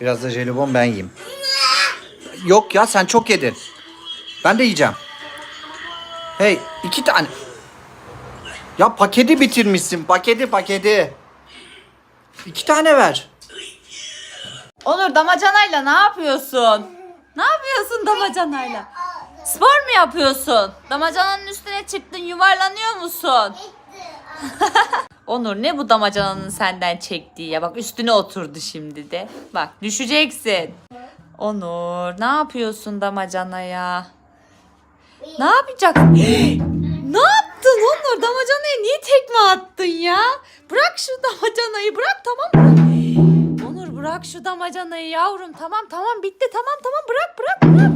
Biraz da jelibon ben yiyeyim. Yok ya sen çok yedin. Ben de yiyeceğim. Hey iki tane. Ya paketi bitirmişsin. Paketi paketi. İki tane ver. Onur damacanayla ne yapıyorsun? Ne yapıyorsun damacanayla? Spor mu yapıyorsun? Damacananın üstüne çıktın yuvarlanıyor musun? Onur ne bu damacananın senden çektiği ya? Bak üstüne oturdu şimdi de. Bak düşeceksin. Onur ne yapıyorsun damacanaya? Ne yapacaksın? ne yaptın Onur? Damacanaya niye tekme attın ya? Bırak şu damacanayı bırak tamam mı? Onur bırak şu damacanayı yavrum. Tamam tamam bitti tamam tamam bırak bırak bırak.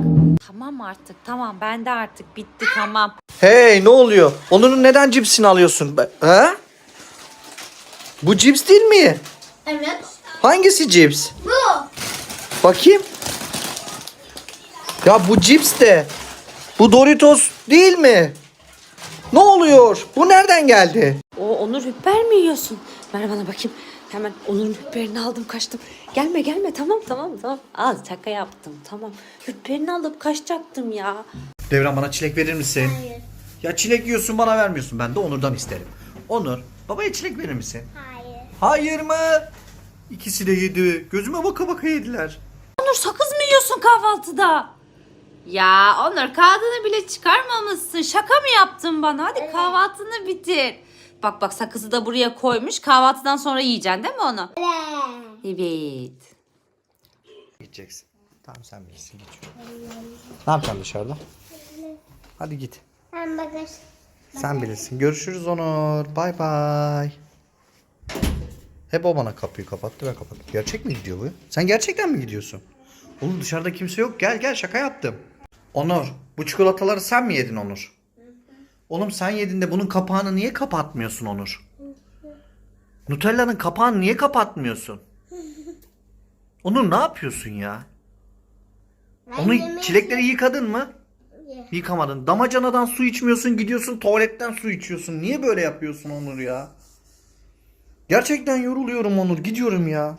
Tamam artık tamam bende artık bitti tamam. Hey ne oluyor? Onur'un neden cipsini alıyorsun? Ha? Bu cips değil mi? Evet. Hangisi cips? Bu. Bakayım. Ya bu cips de. Bu Doritos değil mi? Ne oluyor? Bu nereden geldi? O Onur hüpper mi yiyorsun? Ver bana bakayım. Hemen Onur'un hüpperini aldım kaçtım. Gelme gelme tamam tamam tamam. Al şaka yaptım tamam. Hüpperini alıp kaçacaktım ya. Devran bana çilek verir misin? Hayır. Ya çilek yiyorsun bana vermiyorsun. Ben de Onur'dan isterim. Onur babaya çilek verir misin? Hayır. Hayır mı? İkisi de yedi. Gözüme baka baka yediler. Onur sakız mı yiyorsun kahvaltıda? Ya Onur kağıdını bile çıkarmamışsın. Şaka mı yaptın bana? Hadi kahvaltını bitir. Bak bak sakızı da buraya koymuş. Kahvaltıdan sonra yiyeceksin değil mi onu? Evet. Gideceksin. Tamam sen bilirsin. Git. Ne yapacaksın dışarıda? Hadi git. Ben bagaj. Sen bilirsin. Görüşürüz Onur. Bay bay. Hep o bana kapıyı kapattı ve kapattı. Gerçek mi gidiyor bu? Sen gerçekten mi gidiyorsun? Oğlum dışarıda kimse yok. Gel gel şaka yaptım. Onur bu çikolataları sen mi yedin Onur? Oğlum sen yedin de bunun kapağını niye kapatmıyorsun Onur? Nutella'nın kapağını niye kapatmıyorsun? Onur ne yapıyorsun ya? Onu çilekleri yıkadın mı? Yıkamadın. Damacanadan su içmiyorsun, gidiyorsun tuvaletten su içiyorsun. Niye böyle yapıyorsun Onur ya? Gerçekten yoruluyorum Onur. Gidiyorum ya.